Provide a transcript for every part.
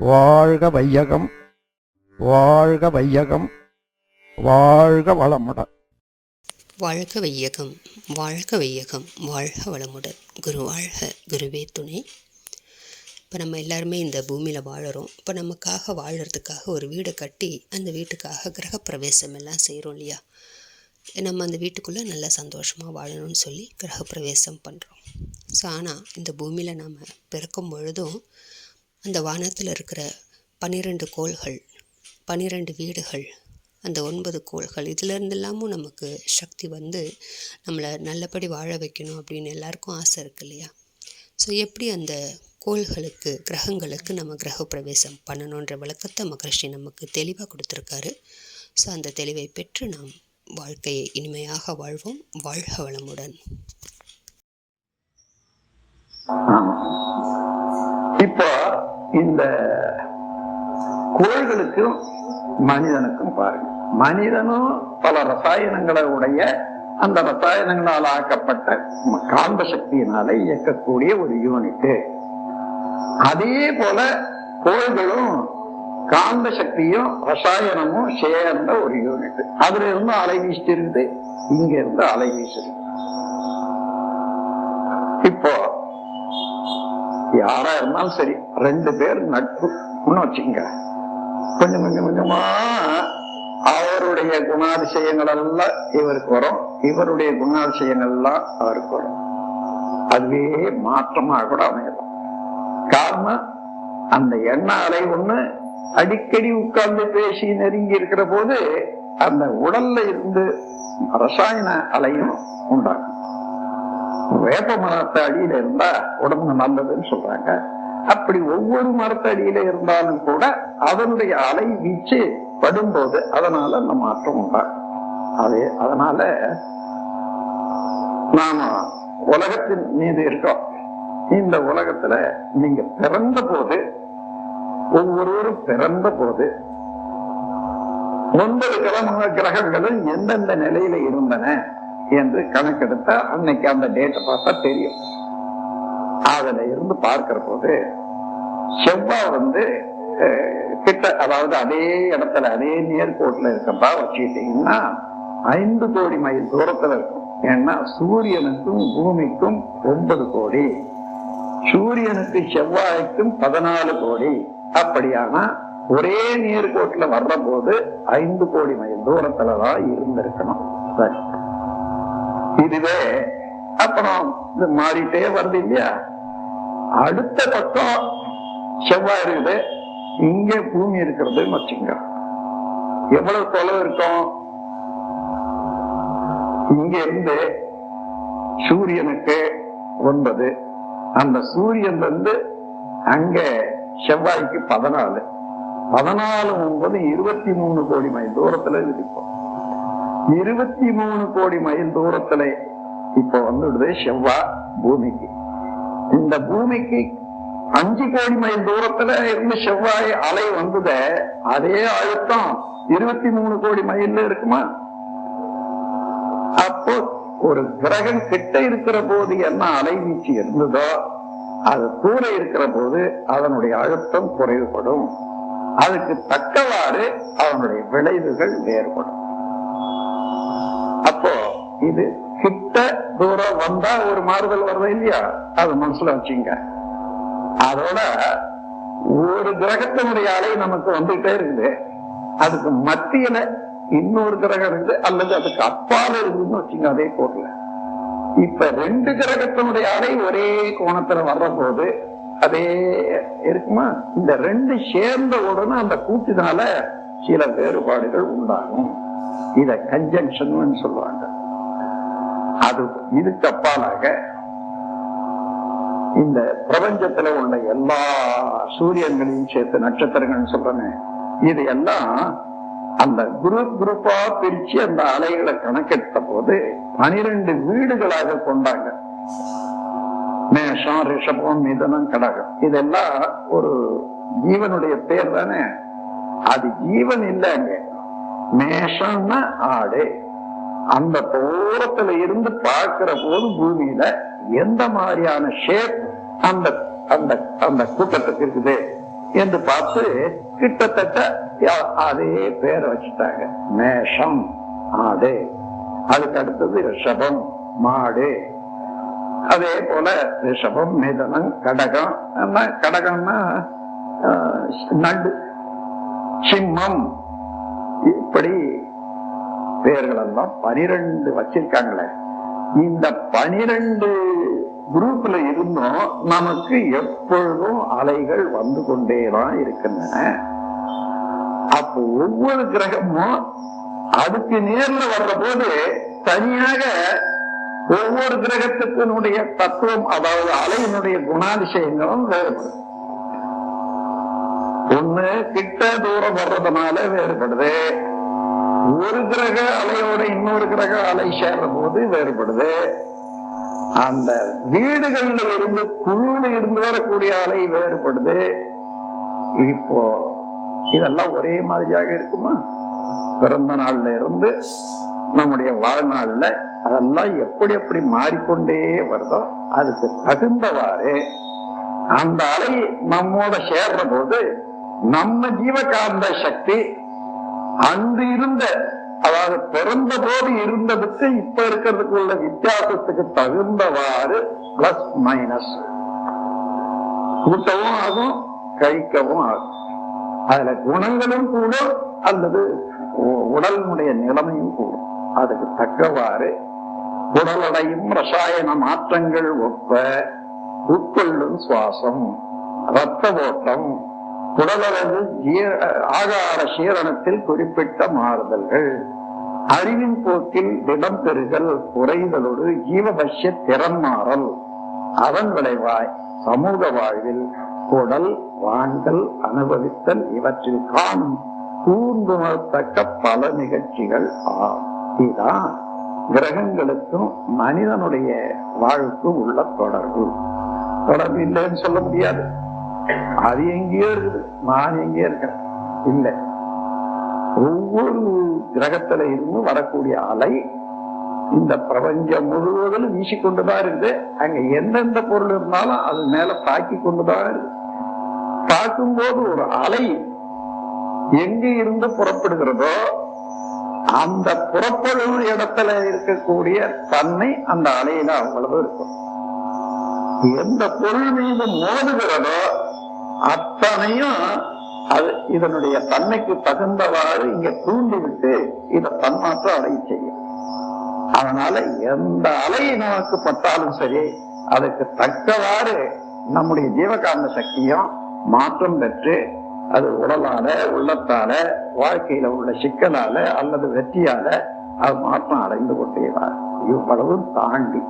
வாழ்க வையகம் வாழ்க வையகம் வாழ்க வளமுடன் வாழ்க வையகம் வாழ்க வையகம் வாழ்க வளமுடன் குரு வாழ்க குருவே துணை. இப்போ நம்ம எல்லாருமே இந்த பூமியில் வாழறோம். இப்போ நமக்காக வாழறதுக்காக ஒரு வீடை கட்டி அந்த வீட்டுக்காக கிரகப்பிரவேசம் எல்லாம் செய்கிறோம் இல்லையா? நம்ம அந்த வீட்டுக்குள்ளே நல்லா சந்தோஷமாக வாழணும்னு சொல்லி கிரகப்பிரவேசம் பண்ணுறோம் ஸோ ஆனால் இந்த பூமியில் நாம் பிறக்கும் பொழுதும் அந்த வானத்தில் இருக்கிற பன்னிரெண்டு கோள்கள் பன்னிரெண்டு வீடுகள் அந்த ஒன்பது கோள்கள் இதிலேருந்தெல்லாமும் நமக்கு சக்தி வந்து நம்மளை நல்லபடி வாழ வைக்கணும் அப்படின்னு எல்லாருக்கும் ஆசை இருக்கு இல்லையா? ஸோ எப்படி அந்த கோள்களுக்கு கிரகங்களுக்கு நம்ம கிரக பிரவேசம் பண்ணணுன்ற விளக்கத்தை மகரிஷி நமக்கு தெளிவாக கொடுத்துருக்காரு. ஸோ அந்த தெளிவை பெற்று நாம் வாழ்க்கையை இனிமையாக வாழ்வோம். வாழ்க வளமுடன். இந்த கோள்களுக்கும் மனிதனுக்கும் பாருங்க. மனிதனும் பல ரசாயனங்களை உடைய அந்த ரசாயனங்களால் ஆக்கப்பட்ட காந்த சக்தியினால இயக்கக்கூடிய ஒரு யூனிட் அதே போல கோள்களும் காந்த சக்தியும் ரசாயனமும் சேர்ந்த ஒரு யூனிட் அதுல இருந்து அலை வீசிட்டு இருக்குது. இங்க இருந்து அலை வீசிருக்கு யாரா இருந்தாலும் சரி ரெண்டு பேர் நட்பு. வச்சுங்க கொஞ்சம் கொஞ்சம் கொஞ்சமா அவருடைய குணாதிசயங்கள் எல்லாம் இவருக்கு வரும். இவருடைய குணாதிசயங்கள் எல்லாம் அவருக்கு வரும். அதுவே மாற்றமா கூட அமையலாம். காரணம் அந்த எண்ண அலை ஒண்ணு அடிக்கடி உட்கார்ந்து பேசி நெருங்கி இருக்கிற போது அந்த உடல்ல இருந்து ரசாயன அலையும் உண்டாகும். வேப்ப மரத்து அடியில இருந்தா உடம்புக்கு நல்லதுன்னு சொல்றாங்க. அப்படி ஒவ்வொரு மரத்து அடியில இருந்தாலும் கூட அதனுடைய அலை வீச்சு படும்போது அதனால அந்த மாற்றம் உண்டாகும். அது அதனால நாம உலகத்தின் மீது இருக்கோம். இந்த உலகத்துல நீங்க பிறந்த போது ஒவ்வொருவரும் பிறந்த போது ஒன்பது கிழமை கிரகங்களும் எந்தெந்த நிலையில இருந்தன என்று கணக்கெடுத்தா அன்னைக்கு அந்த டேட்டை பார்த்தா தெரியும். அதுல இருந்து பார்க்கிற போது செவ்வாய் வந்து கிட்ட அதாவது அதே இடத்துல அதே நேர்கோட்டில் இருக்கிறதா வச்சுக்கிட்டீங்கன்னா ஐந்து கோடி மைல் தூரத்துல இருக்கும். ஏன்னா சூரியனுக்கும் பூமிக்கும் ஒன்பது கோடி. சூரியனுக்கு செவ்வாய்க்கும் பதினாலு கோடி. அப்படியானா ஒரே நேர்கோட்டில் வர்ற போது ஐந்து கோடி மைல் தூரத்துலதான் இருந்திருக்கணும். சரி. இதுவே. அப்புறம் இது மாறிட்டே வருது இல்லையா? அடுத்த பக்கம் செவ்வாய் இருக்குது. இங்க பூமி இருக்கிறதுன்னு வச்சுங்க எவ்வளவு தொலைவு இருக்கும்? இங்க இருந்து சூரியனுக்கு ஒன்பது. அந்த சூரியன் வந்து அங்க செவ்வாய்க்கு பதினாலு. பதினாலு ஒன்பது இருபத்தி மூணு கோடி மைல் தூரத்துல இருக்கும் இருபத்தி மூணு கோடி மைல் தூரத்துல இப்ப வந்துடுது செவ்வாய் பூமிக்கு. இந்த பூமிக்கு அஞ்சு கோடி மைல் தூரத்துல இருந்து செவ்வாய் அலை வந்தத அதே அழுத்தம் இருபத்தி மூணு கோடி மைல்ல இருக்குமா? அப்போ ஒரு கிரகம் கிட்ட இருக்கிற போது என்ன அலைவீச்சு இருந்ததோ அது தூர இருக்கிற போது அதனுடைய அழுத்தம் குறைவுபடும். அதுக்கு தக்கவாறு அவனுடைய விளைவுகள் வேறுபடும். இது கிட்ட தூரம் வந்தா ஒரு மாறுதல் வருது இல்லையா? அது மனசுல வச்சுங்க. அதோட ஒரு கிரகத்தினுடைய அலை நமக்கு வந்துட்டே இருக்குது. அதுக்கு மத்தியில இன்னொரு கிரகம் இருக்குது அல்லது அதுக்கு அப்பால இருக்குதுன்னு வச்சுங்க அதே கோட்ல இப்ப ரெண்டு கிரகத்தினுடைய அலை ஒரே கோணத்துல வர்ற போது அதே இருக்குமா? இந்த ரெண்டு சேர்ந்த உடனே அந்த கூட்டினால சில வேறுபாடுகள் உண்டாகும். இத கன்ஜங்ஷன் சொல்லுவாங்க. அது இதுக்கு அப்பாலாக இந்த பிரபஞ்சத்துல உள்ள எல்லா சூரியன்களையும் சேர்த்து நட்சத்திரங்கள் சொல்றேன்னு இது எல்லாம் அந்த குரூப் குரூப்பா பிரிச்சு அந்த அலைகளை கணக்கெடுத்த போது பனிரெண்டு வீடுகளாக கொண்டாங்க. மேஷம் ரிஷபம் மிதனம் கடகம். இதெல்லாம் ஒரு ஜீவனுடைய பேர் தானே? அது ஜீவன் இல்லைங்க. மேஷம்னா ஆடு. அந்த தூரத்துல இருந்து பார்க்கிற போது பூமியில எந்த மாதிரியான ஷேப் அந்த அந்த அந்த கூட்டத்துக்கு இருக்குது என்று பார்த்து கிட்டத்தட்ட யா- அதே பேரை வச்சுட்டாங்க. மேஷம் ஆடு. அதுக்கு அடுத்தது ரிஷபம் மாடு. அதே போல ரிஷபம் மிதனம் கடகம். ஆனா கடகம்னா ஆஹ், நண்டு. சிம்மம். இப்படி பெயர்கள் எல்லாம் பனிரெண்டு வச்சிருக்காங்களே. இந்த பனிரெண்டு குரூப்ல இருந்தும் நமக்கு எப்பொழுதும் அலைகள் வந்து கொண்டேதான் இருக்கின்றன. அப்போ ஒவ்வொரு கிரகமும் அதுக்கு நேர்ல வர்ற போது தனியாக ஒவ்வொரு கிரகத்துக்கினுடைய தத்துவம் அதாவது அலையினுடைய குணாதிசயங்களும் வேறுபடும். ஒண்ணு கிட்ட தூரம் வர்றதுனால வேறுபடுது. ஒரு கிரக அலையோட இன்னொரு கிரக அலை சேர்ற போது வேறுபடுது அந்த வீடுகள்ல இருந்து குழுல இருந்து வரக்கூடிய அலை வேறுபடுது இப்போ இதெல்லாம் ஒரே மாதிரியாக இருக்குமா? பிறந்த நாள்ல இருந்து நம்முடைய வாழ்நாள்ல அதெல்லாம் எப்படி எப்படி மாறிக்கொண்டே வருதோ அதுக்கு தகுந்தவாறு அந்த அலை நம்மோட சேர்ற போது நம்ம ஜீவகாந்த சக்தி அன்று இருந்த அதாவது பிறந்த போது இருந்ததுக்கு இப்ப இருக்கிறதுக்கு உள்ள வித்தியாசத்துக்கு தகுந்தவாறு பிளஸ் மைனஸ் கூட்டவும் ஆகும் கழிக்கவும் ஆகும். அதுல குணங்களும் கூடும் அல்லது உடலினுடைய நிலைமையும் கூடும் அதுக்கு தக்கவாறு உடலடையும் ரசாயன மாற்றங்கள் ஒப்ப உட்கொள்ளும் சுவாசம் ரத்த ஓட்டம் உடலளவு ஆகார சீரணத்தில் குறிப்பிட்ட மாறுதல்கள். அறிவின் போக்கில் திடம் பெறுதல் குறைதலோடு ஜீவபஷ்ய திறன் மாறல். அதன் விளைவாய் சமூக வாழ்வில் குடல் வாண்டல் அனுபவித்தல் இவற்றில் காணும் கூர்ந்துணர்த்தக்க பல நிகழ்ச்சிகள் ஆகும் இதுதான் கிரகங்களுக்கும் மனிதனுடைய வாழ்வுக்கும் உள்ள தொடர்பு. தொடர்பு இல்லைன்னு சொல்ல முடியாது. அது எங்கேயோ இருக்குது. நான் எங்கேயோ இருக்கிறேன். இல்லை. ஒவ்வொரு கிரகத்துல இருந்து வரக்கூடிய அலை இந்த பிரபஞ்சம் முழுவதிலும் வீசிக்கொண்டுதான் இருக்குது. அங்க எந்தெந்த பொருள் இருந்தாலும் அது மேல தாக்கி கொண்டுதான் இருக்கு பார்க்கும்போது ஒரு அலை எங்க இருந்து புறப்படுகிறதோ அந்த புறப்படும் இடத்துல இருக்கக்கூடிய தன்மை அந்த அலையில அவ்வளவு இருக்கும். எந்த பொருள் மீது மோதுகிறதோ அத்தனையும் அது இதனுடைய தன்மைக்கு தகுந்தவாறு இங்க தூண்டிவிட்டு இதை தன்மாற்றம் அடைய செய்யும். அதனால எந்த அலை நமக்கு பட்டாலும் சரி அதுக்கு தக்கவாறு நம்முடைய ஜீவகாந்த சக்தியும் மாற்றம் பெற்று அது உடலால உள்ளத்தால வாழ்க்கையில உள்ள சிக்கலால அல்லது வெற்றியால அது மாற்றம் அடைந்து கொண்டேதான் இவ்வளவும் தாண்டி.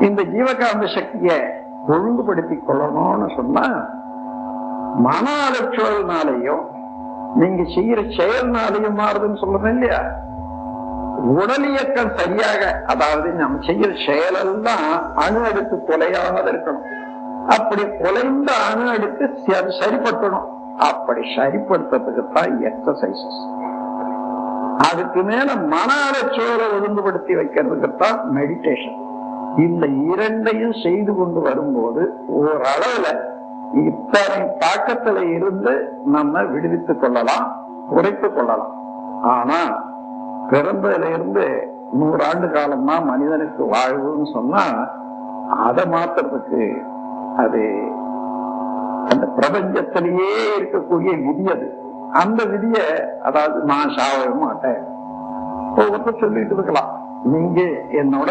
இந்த ஜீவகாந்த சக்தியை ஒழுங்குபடுத்திக் கொள்ளணும்னு சொன்னா மன அலட்சியனாலையும் நீங்க செய்யற செயல்னாலையும் மாறுதுன்னு சொல்றேன் இல்லையா? உடல் இயக்கம் சரியாக அதாவது நம்ம செய்யற செயலெல்லாம் அணு அடுக்கு கொலையாத இருக்கணும். அப்படி குலைந்த அணு அடுக்கு அது சரிப்படுத்தணும் அப்படி சரிப்படுத்துறதுக்கு தான் எக்ஸசைசஸ் அதுக்கு மேல மன அலட்சியோரை ஒழுங்குபடுத்தி வைக்கிறதுக்கு தான் மெடிடேஷன் இந்த இரண்டையும் செய்து கொண்டு வரும்போது ஓரளவுல இத்தனை தாக்கத்துல இருந்து நம்ம விடுவித்துக் கொள்ளலாம் குறைத்துக் கொள்ளலாம். ஆனா பிறந்ததுல இருந்து நூறாண்டு காலம் தான் மனிதனுக்கு வாழ்வுன்னு சொன்னா அதை மாத்துறதுக்கு அது அந்த பிரபஞ்சத்திலேயே இருக்கக்கூடிய விதி அது. அந்த விதிய அதாவது நான் சாவவே மாட்டேன் ஒவ்வொருத்தர் சொல்லிட்டு இருக்கலாம். நீங்க என்னோட